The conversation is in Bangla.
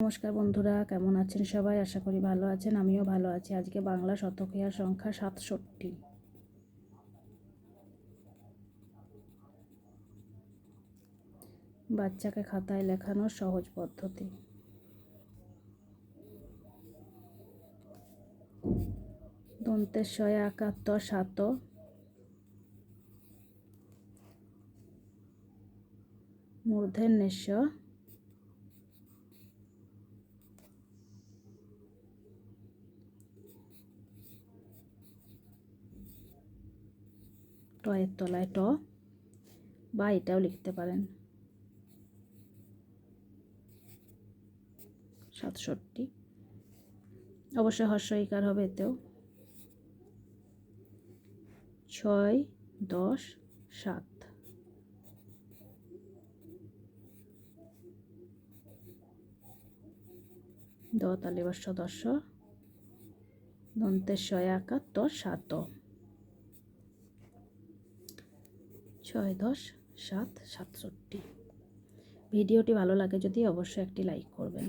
নমস্কার বন্ধুরা, কেমন আছেন সবাই? আশা করি ভালো আছেন, আমিও ভালো আছি। আজকে বাংলা শতকীয়া সংখ্যা সাতষট্টি। বাচ্চাকে খাতায় লেখানোর সহজ পদ্ধতি। দন্তের শয় একাত্তর সাত। মূর্ধের নিঃস্ব টয়ের তলায় ট বা এটাও লিখতে পারেন। সাতষট্টি। অবশ্যই হর্ষইকার হবে এতেও। ছয়, দশ, সাত। দ তালিবর্ষ দশ। দন্তের শয় একাত্তর সাত। ছয় দশ সাত সাতষট্টি। ভিডিওটি ভালো লাগে যদি অবশ্যই একটি লাইক করবেন।